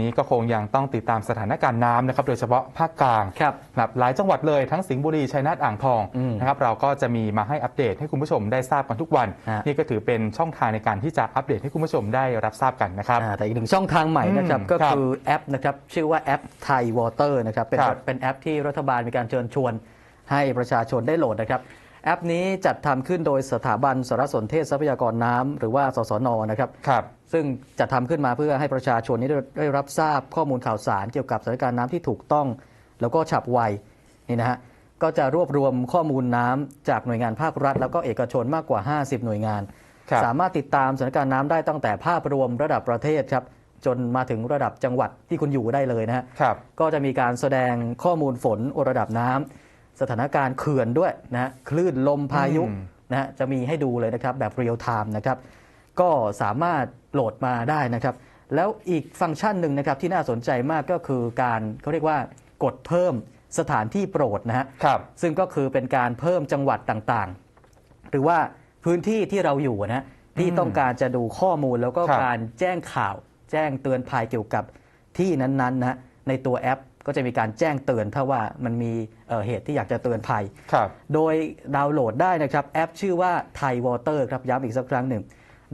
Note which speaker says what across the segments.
Speaker 1: นี้ก็คงยังต้องติดตามสถานการณ์น้ำนะครับ โดยเฉพาะภาคกลาง
Speaker 2: ครับ
Speaker 1: ครับหลายจังหวัดเลยทั้งสิงห์บุรีชัยนาทอ่างทอง
Speaker 2: อืม
Speaker 1: นะครับ เราก็จะมีมาให้อัปเดตให้คุณผู้ชมได้ทราบกันทุกวัน
Speaker 2: ฮะ
Speaker 1: นี่ก็ถือเป็นช่องทางในการที่จะอัปเดตให้คุณผู้ชมได้รับทราบกันนะครับ
Speaker 2: อ่าแต่อีกหนึ่งช่องทางใหม่นะครับ
Speaker 1: อืม
Speaker 2: ก็
Speaker 1: ครับ
Speaker 2: คือแอปนะครับชื่อว่าแอปไทยวอเตอร์นะครับเป็น
Speaker 1: ครับ
Speaker 2: เป็นแอปที่รัฐบาลมีการเชิญชวน ให้ประชาชนได้โหลดนะครับ แอปนี้จัดทำขึ้นโดยสถาบันสารสนเทศทรัพยากรน้ำหรือว่าสสนนะครับ
Speaker 1: ครับ
Speaker 2: ซึ่งจะทำขึ้นมาเพื่อให้ประชาชนนี้ได้ได้รับทราบข้อมูลข่าวสารเกี่ยวกับสถานการณ์น้ำที่ถูกต้อง แล้วก็ฉับไวนี่นะฮะก็จะรวบรวมข้อมูลน้ำจากหน่วยงานภาครัฐ แล้วก็เอกชนมากกว่า 50 หน่วยงาน
Speaker 1: ครับ
Speaker 2: สามารถติดตามสถานการณ์น้ำได้ตั้งแต่ภาพรวมระดับประเทศครับจนมาถึงระดับจังหวัดที่คุณอยู่ได้เลยนะฮะ
Speaker 1: ครับ
Speaker 2: ก็จะมีการแสดงข้อมูลฝนระดับน้ำ สถานการณ์เขื่อนด้วยนะฮะคลื่นลมพายุ
Speaker 1: อืม
Speaker 2: นะฮะจะมีให้ดูเลยนะครับแบบเรียลไทม์นะครับก็สามารถโหลดมาได้นะครับ แล้วอีกฟังก์ชันหนึ่งนะครับที่น่าสนใจมากก็คือการเขาเรียกว่ากดเพิ่มสถานที่โปรดนะฮะ
Speaker 1: ครับ
Speaker 2: ซึ่งก็คือเป็นการเพิ่มจังหวัดต่างๆ หรือว่าพื้นที่ที่เราอยู่นะที่ต้องการจะดูข้อมูลแล้วก็
Speaker 1: ครับ
Speaker 2: การแจ้งข่าว แจ้งเตือนภัยเกี่ยวกับที่นั้นๆนะในตัวแอป ก็จะมีการแจ้งเตือนถ้าว่ามันมีเอ่อเหตุที่อยากจะเตือนภัย
Speaker 1: ครับ
Speaker 2: โดยดาวน์โหลดได้นะครับแอปชื่อว่า Thai Water ครับย้ำอีกสักครั้งหนึ่ง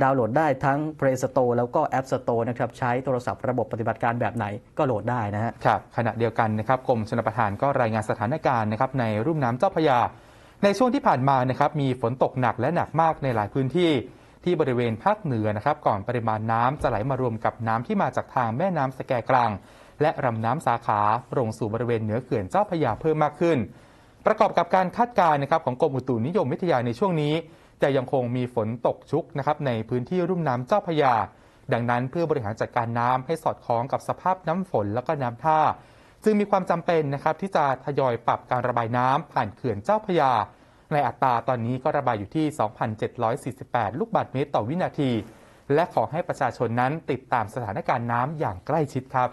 Speaker 2: ดาวน์โหลดได้ทั้ง Play Store แล้วก็ App Store นะครับใช้โทรศัพท์ระบบปฏิบัติการแบบไหนก็โหลดได้นะฮะ
Speaker 1: ครับขณะเดียวกันนะครับกรมชลประทานก็รายงานสถานการณ์นะครับในรุ่มน้ำเจ้าพระยา ในช่วงที่ผ่านมานะครับมีฝนตกหนักและหนักมากในหลายพื้นที่ที่บริเวณภาคเหนือนะครับก่อนปริมาณน้ำจะไหลมารวมกับน้ำที่มาจากทางแม่น้ำสแกกลาง และลำน้ำสาขาลงสู่บริเวณเหนือเขื่อนเจ้าพระยาเพิ่มมากขึ้น ประกอบกับการคาดการณ์นะครับของกรมอุตุนิยมวิทยาในช่วงนี้ จะยังคงมีฝนตกชุกนะครับในพื้นที่รุ่มน้ำเจ้าพระยา ดังนั้นเพื่อบริหารจัดการน้ำให้สอดคล้องกับสภาพน้ำฝนแล้วก็น้ำท่า จึงมีความจำเป็นนะครับที่จะทยอยปรับการระบายน้ำผ่านเขื่อนเจ้าพระยา ในอัตราตอนนี้ก็ระบายอยู่ที่ 2,748 ลูกบาศก์เมตรต่อวินาที และขอให้ประชาชนนั้นติดตามสถานการณ์น้ำอย่างใกล้ชิดครับ